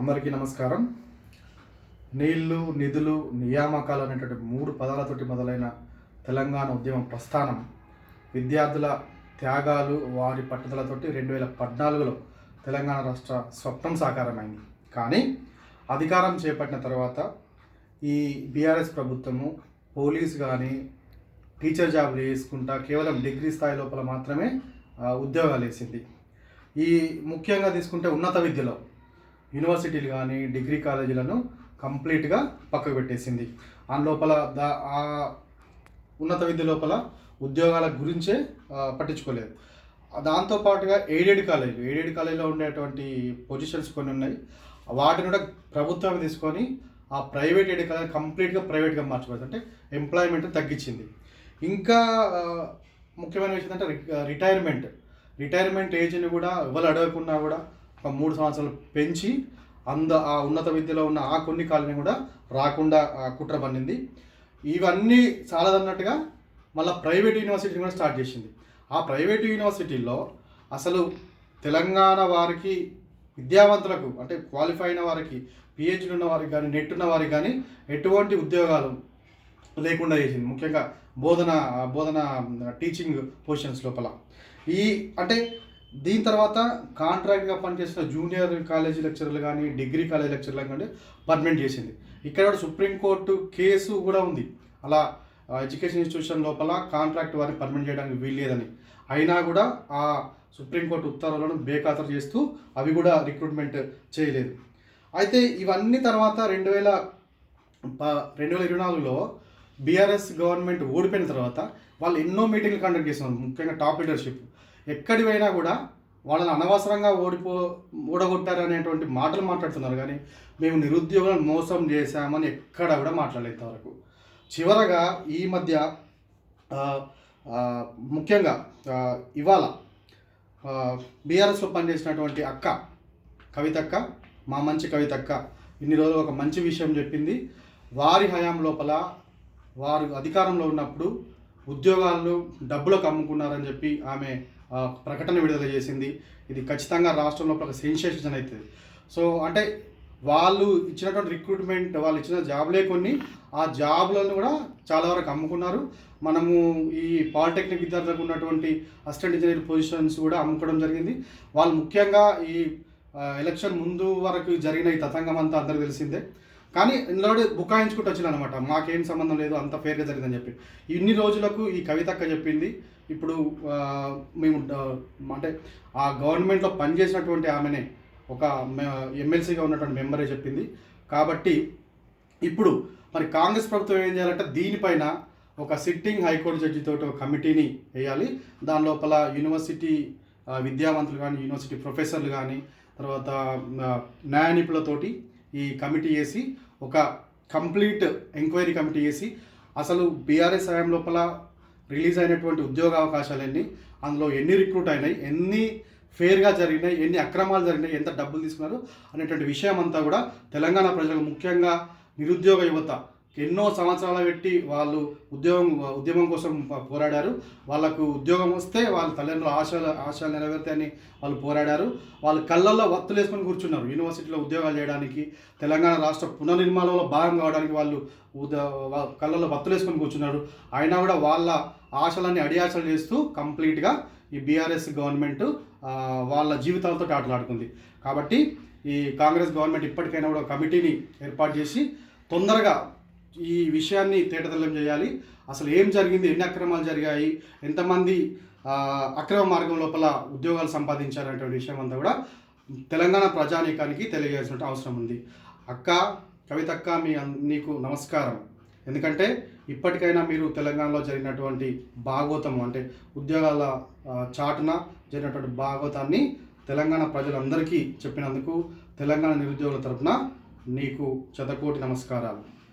అందరికీ నమస్కారం. నీళ్ళు నిధులు నియామకాలు అనేటువంటి మూడు పదాలతోటి మొదలైన తెలంగాణ ఉద్యమం ప్రస్థానం విద్యార్థుల త్యాగాలు వారి పట్టుదలతోటి రెండు వేల పద్నాలుగులో తెలంగాణ రాష్ట్ర స్వప్నం సాకారమైంది. కానీ అధికారం చేపట్టిన తర్వాత ఈ బీఆర్ఎస్ ప్రభుత్వము పోలీస్ కానీ టీచర్ జాబులు వేసుకుంటా కేవలం డిగ్రీ స్థాయి లోపల మాత్రమే ఉద్యోగాలు వేసింది. ఈ ముఖ్యంగా తీసుకుంటే ఉన్నత విద్యలో యూనివర్సిటీలు కానీ డిగ్రీ కాలేజీలను కంప్లీట్గా పక్కకు పెట్టేసింది. ఆ లోపల దా ఆ ఉన్నత విద్య లోపల ఉద్యోగాల గురించే పట్టించుకోలేదు. దాంతో పాటుగా ఎయిడెడ్ కాలేజ్ ఎయిడెడ్ కాలేజీలో ఉండేటువంటి పొజిషన్స్ కొన్ని ఉన్నాయి. వాటిని కూడా ప్రభుత్వం తీసుకొని ఆ ప్రైవేట్ ఎయిడెడ్ కాలేజ్ కంప్లీట్గా ప్రైవేట్గా మార్చిపోయింది అంటే ఎంప్లాయ్మెంట్ తగ్గించింది. ఇంకా ముఖ్యమైన విషయం అంటే రిటైర్మెంట్. రిటైర్మెంట్ ఏజ్ని కూడా ఎవరు అడగకుండా కూడా ఒక మూడు సంవత్సరాలు పెంచి అంద ఆ ఉన్నత విద్యలో ఉన్న ఆ కొన్ని కాలనీ కూడా రాకుండా కుట్ర పన్నింది. ఇవన్నీ చాలదన్నట్టుగా మళ్ళీ ప్రైవేట్ యూనివర్సిటీ కూడా స్టార్ట్ చేసింది. ఆ ప్రైవేట్ యూనివర్సిటీల్లో అసలు తెలంగాణ వారికి విద్యావంతులకు అంటే క్వాలిఫై అయిన వారికి పిహెచ్డి ఉన్న వారికి కానీ నెట్ ఉన్న వారికి కానీ ఎటువంటి ఉద్యోగాలు లేకుండా చేసింది. ముఖ్యంగా బోధన బోధన టీచింగ్ పొజిషన్స్ లోపల. ఈ అంటే దీని తర్వాత కాంట్రాక్ట్గా పనిచేసిన జూనియర్ కాలేజీ లెక్చర్లు కానీ డిగ్రీ కాలేజీ లెక్చర్లు కానీ పర్మనెంట్ చేసింది. ఇక్కడ కూడా సుప్రీంకోర్టు కేసు కూడా ఉంది. అలా ఎడ్యుకేషన్ ఇన్స్టిట్యూషన్ లోపల కాంట్రాక్ట్ వారిని పర్మనెంట్ చేయడానికి వీల్లేదని అయినా కూడా ఆ సుప్రీంకోర్టు ఉత్తర్వులను బేఖాతరు చేస్తూ అవి కూడా రిక్రూట్మెంట్ చేయలేదు. అయితే ఇవన్నీ తర్వాత రెండు వేల ప- రెండు వేల ఇరవై నాలుగులో బీఆర్ఎస్ గవర్నమెంట్ ఓడిపోయిన తర్వాత వాళ్ళు ఎన్నో మీటింగ్లు కండక్ట్ చేస్తున్నారు. ముఖ్యంగా టాప్ లీడర్షిప్ ఎక్కడి పోయినా కూడా వాళ్ళని అనవసరంగా ఓడిపో ఓడగొట్టారు అనేటువంటి మాటలు మాట్లాడుతున్నారు. కానీ మేము నిరుద్యోగులను మోసం చేశామని ఎక్కడ కూడా మాట్లాడలేదు వరకు చివరగా ఈ మధ్య ముఖ్యంగా ఇవాళ బీఆర్ఎస్లో పనిచేసినటువంటి అక్క కవితక్క మా మంచి కవితక్క ఇన్ని రోజులు ఒక మంచి విషయం చెప్పింది. వారి హయాం లోపల వారు అధికారంలో ఉన్నప్పుడు ఉద్యోగాలను డబ్బులకు అమ్ముకున్నారని చెప్పి ఆమె ప్రకటన విడుదల చేసింది. ఇది ఖచ్చితంగా రాష్ట్రం లోపల ఒక సెన్సేషన్ అవుతుంది సో అంటే వాళ్ళు ఇచ్చినటువంటి రిక్రూట్మెంట్ వాళ్ళు ఇచ్చిన జాబ్లే కొన్ని. ఆ జాబ్లను కూడా చాలా వరకు అమ్ముకున్నారు. మనము ఈ పాలిటెక్నిక్ విద్యార్థులకు ఉన్నటువంటి అసిస్టెంట్ ఇంజనీర్ పొజిషన్స్ కూడా అమ్ముకోవడం జరిగింది. వాళ్ళు ముఖ్యంగా ఈ ఎలక్షన్ ముందు వరకు జరిగిన ఈ తతంగం అంతా అందరికీ తెలిసిందే. కానీ ఇందులో బుకాయించుకుంటూ వచ్చిన అనమాట మాకేం సంబంధం లేదు అంత ఫేర్గా జరిగిందని చెప్పి. ఇన్ని రోజులకు ఈ కవితక్క చెప్పింది. ఇప్పుడు మేము అంటే ఆ గవర్నమెంట్లో పనిచేసినటువంటి ఆమెనే ఒక ఎమ్మెల్సీగా ఉన్నటువంటి మెంబరే చెప్పింది. కాబట్టి ఇప్పుడు మరి కాంగ్రెస్ ప్రభుత్వం ఏం చేయాలంటే దీనిపైన ఒక సిట్టింగ్ హైకోర్టు జడ్జితో ఒక కమిటీని వేయాలి. దాని లోపల యూనివర్సిటీ విద్యావంతులు కానీ యూనివర్సిటీ ప్రొఫెసర్లు కానీ తర్వాత న్యాయ నిపుణులతోటి ఈ కమిటీ వేసి ఒక కంప్లీట్ ఎంక్వైరీ కమిటీ వేసి అసలు బీఆర్ఎస్ హయాం లోపల రిలీజ్ అయినటువంటి ఉద్యోగ అవకాశాలు ఎన్ని అందులో ఎన్ని రిక్రూట్ అయినాయి ఎన్ని ఫేర్గా జరిగినాయి ఎన్ని అక్రమాలు జరిగినాయి ఎంత డబ్బులు తీసుకున్నారు అనేటువంటి విషయం అంతా కూడా తెలంగాణ ప్రజలకు ముఖ్యంగా నిరుద్యోగ యువత ఎన్నో సంవత్సరాలు పెట్టి వాళ్ళు ఉద్యోగం ఉద్యమం కోసం పోరాడారు. వాళ్ళకు ఉద్యోగం వస్తే వాళ్ళ తల్లిదండ్రుల ఆశలు ఆశలు నెరవేరుతాయని వాళ్ళు పోరాడారు. వాళ్ళు కళ్ళల్లో వత్తులు వేసుకొని కూర్చున్నారు యూనివర్సిటీలో ఉద్యోగాలు చేయడానికి. తెలంగాణ రాష్ట్ర పునర్నిర్మాణంలో భాగం కావడానికి వాళ్ళు ఉద కళ్ళల్లో వత్తులు వేసుకొని కూర్చున్నారు. అయినా కూడా వాళ్ళ ఆశలన్నీ అడియాశలు చేస్తూ కంప్లీట్గా ఈ బీఆర్ఎస్ గవర్నమెంట్ వాళ్ళ జీవితాలతో ఆటలాడుకుంది. కాబట్టి ఈ కాంగ్రెస్ గవర్నమెంట్ ఇప్పటికైనా కూడా కమిటీని ఏర్పాటు చేసి తొందరగా ఈ విషయాన్ని తేటతెల్లం చేయాలి. అసలు ఏం జరిగింది? ఎన్ని అక్రమాలు జరిగాయి? ఎంతమంది అక్రమ మార్గం లోపల ఉద్యోగాలు సంపాదించారనేటువంటి విషయం అంతా కూడా తెలంగాణ ప్రజానీకానికి తెలియజేసిన అవసరం ఉంది. అక్క కవితక్క మీ నీకు నమస్కారం. ఎందుకంటే ఇప్పటికైనా మీరు తెలంగాణలో జరిగినటువంటి భాగోతం అంటే ఉద్యోగాల చాటున జరిగినటువంటి భాగోతాన్ని తెలంగాణ ప్రజలందరికీ చెప్పినందుకు తెలంగాణ నిరుద్యోగుల తరపున నీకు శతకోటి నమస్కారాలు.